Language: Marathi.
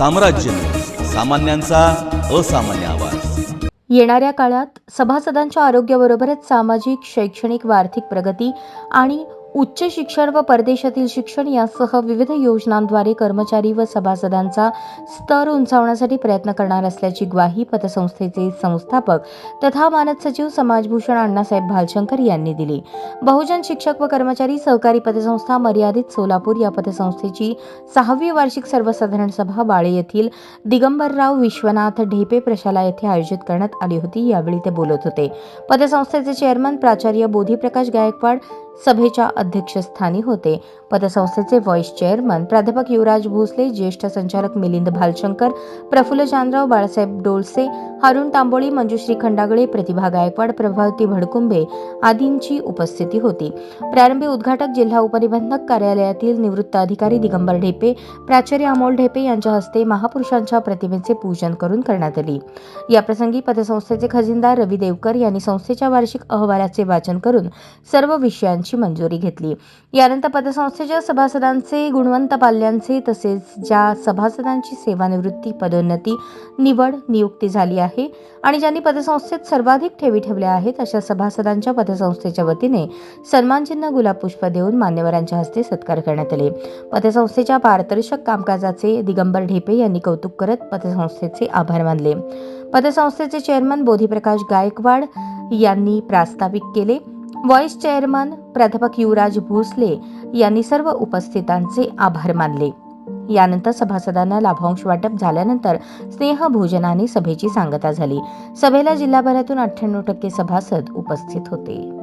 साम्राज्य. सामान्यांचा असामान्य आवाज. येणाऱ्या काळात सभासदांच्या आरोग्याबरोबरच सामाजिक शैक्षणिक व आर्थिक प्रगती आणि उच्च शिक्षण व परदेशातील शिक्षण यासह विविध योजनांद्वारे कर्मचारी व सभासदांचा स्तर उंचावण्यासाठी प्रयत्न करणार असल्याची ग्वाही पतसंस्थेचे संस्थापक तथा मानद सचिव समाजभूषण अण्णासाहेब भालशंकर यांनी दिली. बहुजन शिक्षक व कर्मचारी सहकारी पतसंस्था मर्यादित सोलापूर या पतसंस्थेची सहावी वार्षिक सर्वसाधारण सभा बाळे येथील दिगंबरराव विश्वनाथ ढेपे प्रशाला येथे आयोजित करण्यात आली होती. यावेळी ते बोलत होते. पतसंस्थेचे चेअरमन प्राचार्य बोधीप्रकाश गायकवाड सभेच्या अध्यक्षस्थानी होते. पतसंस्थेचे व्हाईस चेअरमन प्राध्यापक युवराज भोसले ज्येष्ठ संचालक मिलिंद भालशंकर प्रफुल्ल जानराव बाळासाहेब डोळसे हारुण तांबोळी मंजुश्री खंडागळे प्रतिभा गायकवाड प्रभावती भडकुंबे आदींची उपस्थिती होती. प्रारंभी उद्घाटक जिल्हा उपनिबंधक कार्यालयातील निवृत्त अधिकारी दिगंबर ढेपे प्राचार्य अमोल ढेपे यांच्या हस्ते महापुरुषांच्या प्रतिमेचे पूजन करून करण्यात आली. याप्रसंगी पतसंस्थेचे खजिनदार रवी देवकर यांनी संस्थेच्या वार्षिक अहवालाचे वाचन करून सर्व विषयांची मंजुरी घेतली. यानंतर पतसंस्थेच्या सभासदांचे गुणवंत पाल्यांचे तसेच ज्या सभासदांची सेवानिवृत्ती पदोन्नती निवड नियुक्ती झाली आहे आणि ज्यांनी पतसंस्थेत सर्वाधिक ठेवी ठेवल्या आहेत अशा सभासदांच्या पतसंस्थेच्या वतीने सन्मानचिन्ह गुलाब पुष्प देऊन मान्यवरांच्या हस्ते सत्कार करण्यात आले. पतसंस्थेच्या पारदर्शक कामकाजाचे दिगंबर ढेपे यांनी कौतुक करत पतसंस्थेचे आभार मानले. पतसंस्थेचे चेअरमन बोधीप्रकाश गायकवाड यांनी प्रास्ताविक केले. व्हॉइस चेअरमन प्राध्यापक युवराज भोसले यांनी सर्व उपस्थितांचे आभार मानले. यानंतर सभासदांना लाभांश वाटप झाल्यानंतर स्नेहभोजनाने सभेची सांगता झाली. सभेला जिल्हाभरातून अठ्ठ्याण्णव टक्के सभासद उपस्थित होते.